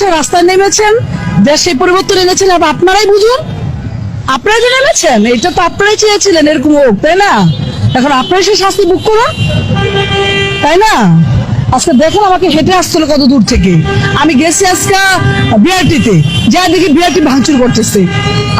করেছেন রাস্তায় নেমেছেন, দেশে পরিবর্তন এনেছেন আপনারাই বুঝুন। আপনারা যে নেমেছেন, এটা তো আপনারাই চেয়েছিলেন এরকম হোক, তাই না? এখন আপনারাই সে শাস্তি বুক করুন। তাই না? আজকে দেখুন আমাকে হেঁটে আসছিল কত দূর থেকে। আমি গেছি আজকে বিআরটিতে। যা দেখি বিআরটি ভাঙচুর করতেছে।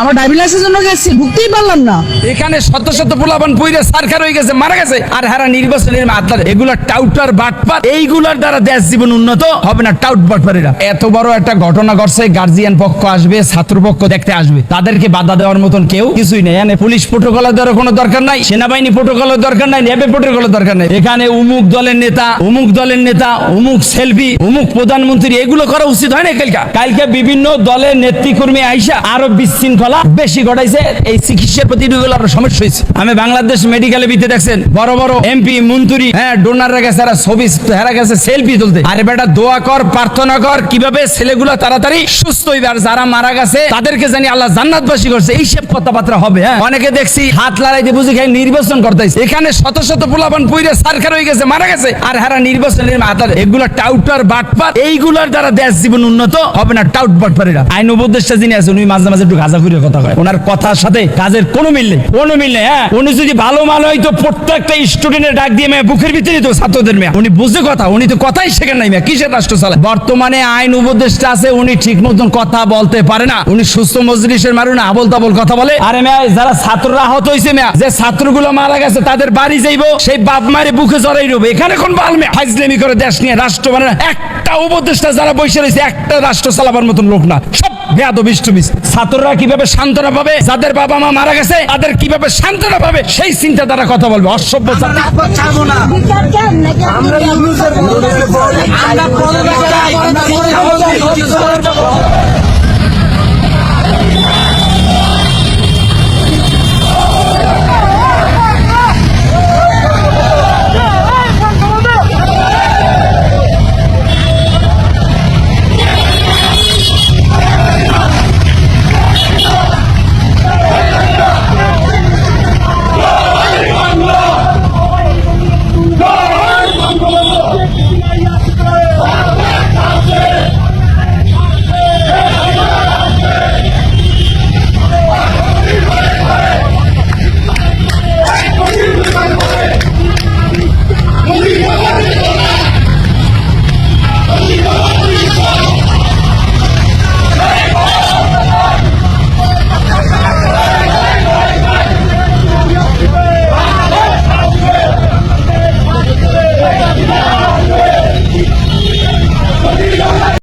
আমার ড্রাইভিং লাইসেন্সের জন্য গেছি, ঢুকতেই পারলাম না। এখানে শত শত পোলাপান পুইরে সারখার হয়ে গেছে, মারা গেছে। আর হারা নির্বাচনের মাত্রা এগুলা টাউটার বাটপাত এইগুলার দ্বারা দেশ জীবন উন্নত হবে না টাউট বাটপারেরা। এত বড় একটা ঘটনা ঘটছে গার্জিয়ান পক্ষ আসবে ছাত্র পক্ষ দেখতে আসবে। তাদেরকে বাধা দেওয়ার মতন কেউ কিছুই নেই। এখানে পুলিশ প্রোটোকলের দ্বারা কোনো দরকার নাই, সেনাবাহিনী প্রোটোকলের দরকার নাই নেবে প্রোটোকলের দরকার নাই। এখানে উমুক দলের নেতা, উমুক দলের নেতা উমুক সেলফি উমুক প্রধানমন্ত্রী, এগুলো করা উচিত হয় না কালকা? কালকে বিভিন্ন দলের নেতৃকর্মী আইসা আরও বিশৃঙ্খলা বেশি ঘটাইছে। এই চিকিৎসার প্রতি আরও সমস্যা হয়েছে। আমি বাংলাদেশ মেডিকেলে বিতে দেখছেন। বড় বড় এমপি মন্ত্রী হ্যাঁ ডোনাররা গেছে, এরা ছবি হেরা গেছে সেলফি তুলতে। আরে বেটা, দোয়া কর, প্রার্থনা কর, কীভাবে ছেলেগুলো তাড়াতাড়ি সুস্থ হইবে। আর যারা মারা গেছে, তাদেরকে জানি আল্লাহ জান্নাতবাসী করছে। এইসব কথাবার্তা হবে হ্যাঁ? অনেকে দেখছি হাত লড়াইতে বুঝি খাই নির্বাচন করতেছে এখানে শত শত পোলাপান পুইরে সারখার হয়ে গেছে, মারা গেছে। আর হারা এগুলো টাউটার বাটপাত এইগুলোর দ্বারা দেশ জীবন উন্নত হবে না টাউট আইন যিনি আছে উনি মাঝে মাঝে একটু গাঁজা কথা কয়। ওনার কথার সাথে কাজের কোনো মিল নেই। কোনো মিল নেই হ্যাঁ? উনি যদি ভালো মাল হয়তো প্রত্যেকটা স্টুডেন্টের ডাক দিয়ে মেয়ে বুকের ভিতরে তো ছাত্রদের মেয়ে। উনি বুঝে কথা, উনি তো কথাই শেখেন নাই মেয়ে। কিসের রাষ্ট্র বর্তমানে আইন উপদেষ্টা আছে, উনি ঠিক মতন কথা বলতে পারে না। উনি সুস্থ মজলিসের মারু না আবল তাবল কথা বলে। আরে মেয়ে, যারা ছাত্ররা আহত হয়েছে মেয়া, যে ছাত্রগুলো মারা গেছে, তাদের বাড়ি যাইবো, সেই বাপ মারে বুকে জড়াই রবে এখানে কোন বাল মেয়ে? করে দেশ নিয়ে রাষ্ট্র মানে একটা উপদেষ্টা যারা বসে রয়েছে, একটা রাষ্ট্র চালাবার মতন লোক না। সব ছাত্ররা কীভাবে সান্ত্বনা পাবে? যাদের বাবা মা মারা গেছে, তাদের কীভাবে সান্ত্বনা পাবে? সেই চিন্তা দ্বারা কথা বলবে। অসভ্য আমরা